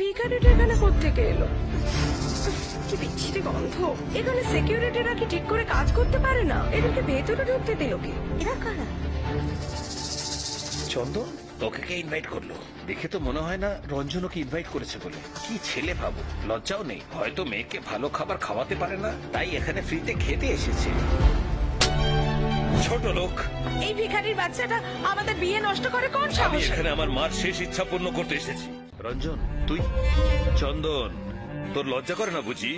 ভিখারিটা এখানে কোত্থেকে এলো? কি বিচ্ছিরি গন্ধ। এখানে সিকিউরিটিরা কি ঠিক করে কাজ করতে পারে না? এদেরকে ভেতরে ঢুকতে দিল কি? এরা কারা? চন্দন, তোকে কে ইনভাইট করল? দেখে তো মনে হয় না রঞ্জন ওকে ইনভাইট করেছে বলে। কি ছেলে ভাবো, লজ্জাও নেই। হয়তো মেয়েকে ভালো খাবার খাওয়াতে পারে না, তাই এখানে ফ্রিতে খেতে এসেছে। ছোট লোক। এই ভিখারির বাচ্চাটা আমাদের বিয়ে নষ্ট করে কোন আমি সাহস? এখানে আমার মার শেষ ইচ্ছা পূর্ণ করতে এসেছি। রঞ্জন তুই? চন্দন তোর লজ্জা করে না বুঝি?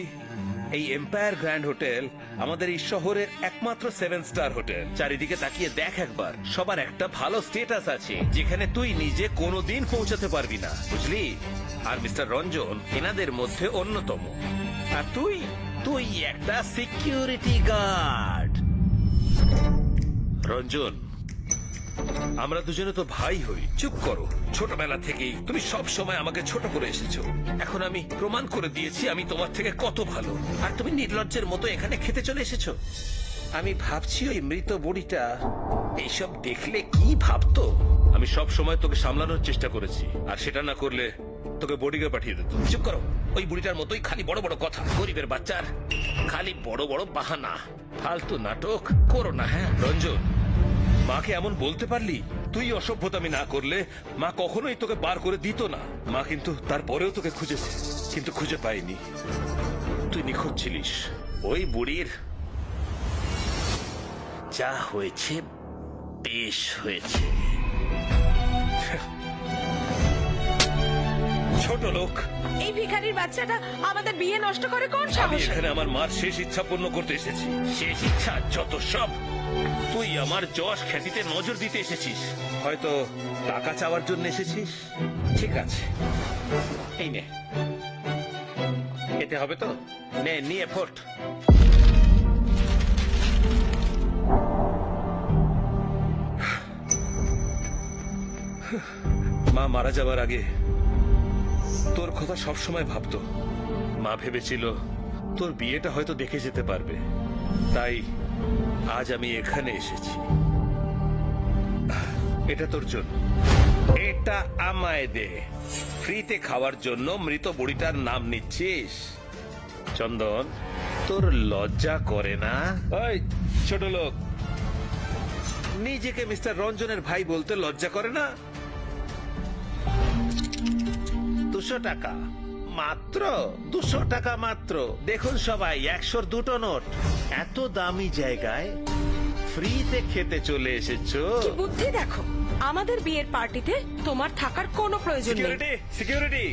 এই এম্পায়ার গ্র্যান্ড হোটেল আমাদের এই শহরের একমাত্র সেভেন স্টার হোটেল চারিদিকে তাকিয়ে দেখ একবার সবার একটা ভালো স্টেটাস আছে যেখানে তুই নিজে কোনোদিন পৌঁছাতে পারবি না বুঝলি? আর মিস্টার রঞ্জন এনাদের মধ্যে অন্যতম। আর তুই তুই একটা সিকিউরিটি গার্ড রঞ্জন, আমরা দুজনে তো ভাই হই। চুপ করো। ছোটবেলা থেকেই তুমি সব সময় আমাকে ছোট করে এসেছ। এখন আমি প্রমাণ করে দিয়েছি আমি তোমার থেকে কত ভালো। আর তুমি নির্লজ্জের মতো এখানে খেতে চলে এসেছ। আমি ভাবছি ওই মৃত বুড়িটা এইসব দেখলে কি ভাবতো? আমি সব সময় তোকে সামলানোর চেষ্টা করেছি। আর সেটা না করলে তোকে বডিকে পাঠিয়ে দিত। চুপ করো। ওই বুড়িটার মতোই খালি বড় বড় কথা। গরিবের বাচ্চার খালি বড় বড় বাহানা। ফালতু নাটক, করো না হ্যাঁ? রঞ্জন, মাকে এমন বলতে পারলি? তুই অসভ্যতামি না করলে মা কখনোই তোকে বার করে দিত না। মা কিন্তু তারপরেও তোকে খুঁজেছে, কিন্তু খুঁজে পাইনি তুই নিখোঁজ ছিলিস। ওই বুড়ির যা হয়েছে, বেশ হয়েছে। ছোট লোক ভিখারির বাচ্চাটা আমাদের বিয়ে নষ্ট করে কোন আমি সাহস? এখানে আমার মার শেষ ইচ্ছা পূর্ণ করতে এসেছি। শেষ ইচ্ছা যত সব। তুই আমার যশ খ্যাতিতে নজর দিতে এসেছিস। হয়তো টাকা চাওয়ার জন্য এসেছিস? ঠিক আছে। এই নে। এতে হবে তো? নে নিয়ে ফোট। মা মারা যাবার আগে তোর কথা সব সময় ভাবতো। মা ভেবেছিল তোর বিয়েটা হয়তো দেখে যেতে পারবে। তাই আজ আমি এখানে এসেছি। এটা তোর জন্য। এটা আমায় দে। ফ্রিতে খাওয়ার জন্য মৃত বুড়িটার নাম নিচ্ছিস? চন্দন তোর লজ্জা করে না? ওই ছোট লোক। নিজেকে মিস্টার রঞ্জনের ভাই বলতে লজ্জা করে না? দুশো টাকা। মাত্র দুশো টাকা মাত্র। দেখুন সবাই একশোর দুটো নোট। এত দামি জায়গায় ফ্রিতে খেতে চলে এসেছ। কি বুদ্ধি দেখো। আমাদের বিয়ের পার্টিতে তোমার থাকার কোনো প্রয়োজন নেই। Security security.